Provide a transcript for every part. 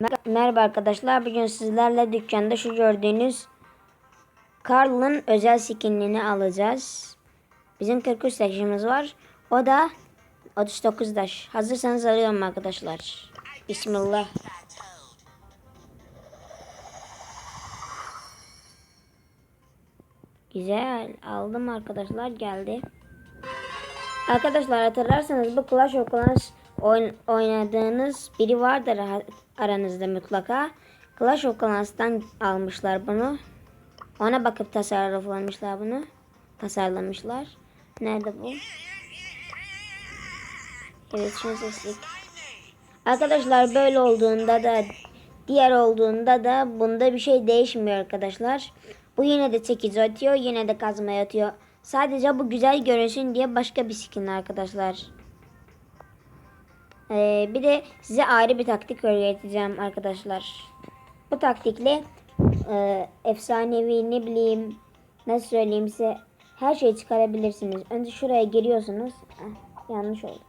Mer- Merhaba arkadaşlar. Bugün sizlerle dükkanda şu gördüğünüz Carl'ın özel skinini alacağız. Bizim 43 taşımız var. O da 39 taş. Hazırsanız alıyorum arkadaşlar. Bismillah. Güzel. Aldım arkadaşlar. Geldi. Arkadaşlar hatırlarsanız bu Clash of Clans oynadığınız biri vardır aranızda mutlaka. Clash of Clans'tan almışlar bunu. Ona bakıp tasarruflamışlar bunu. Tasarlamışlar. Nerede bu? Evet şunu seçtik. Arkadaşlar böyle olduğunda da diğer olduğunda da bunda bir şey değişmiyor arkadaşlar. Bu yine de 8 atıyor yine de kazma atıyor. Sadece bu güzel görünsün diye başka bir skin arkadaşlar. Ee, bir de size ayrı bir taktik öğreteceğim arkadaşlar. Bu taktikle e, efsanevi ne bileyim nasıl söyleyeyim size her şeyi çıkarabilirsiniz. Önce şuraya giriyorsunuz. Heh, yanlış oldu.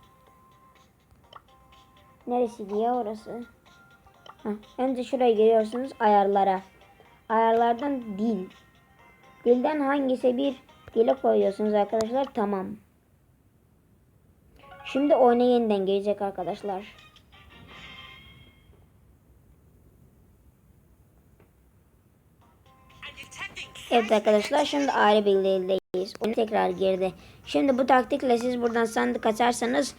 Neresi diye orası. Heh, önce şuraya giriyorsunuz ayarlara. Ayarlardan dil. Dilden hangisi bir dile koyuyorsunuz arkadaşlar. Tamam. Şimdi oyuna yeniden gelecek arkadaşlar. Evet arkadaşlar şimdi ayrı bir dildeyiz. Oyun tekrar girdi. Şimdi bu taktikle siz buradan sandık açarsanız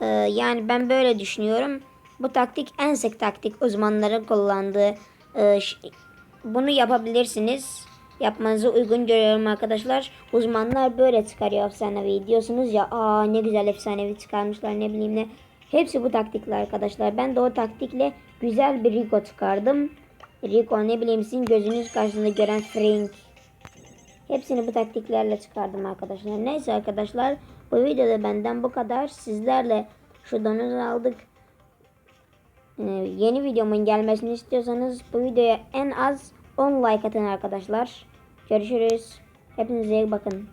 e, yani ben böyle düşünüyorum. Bu taktik en sık taktik uzmanların kullandığı. e, bunu yapabilirsiniz. Yapmanızı uygun görüyorum arkadaşlar. Uzmanlar böyle çıkarıyor efsanevi diyorsunuz ya aa ne güzel efsanevi çıkarmışlar ne bileyim ne. Hepsi bu taktikle arkadaşlar. Ben de o taktikle güzel bir Rico çıkardım. Rico ne bileyim sizin gözünüz karşısında gören Frank. Hepsini bu taktiklerle çıkardım arkadaşlar. Neyse arkadaşlar bu videoda benden bu kadar. Sizlerle şu donuzu aldık. Ee, yeni videomun gelmesini istiyorsanız bu videoya en az 10 like atın arkadaşlar. Görüşürüz. Hepinize iyi bakın.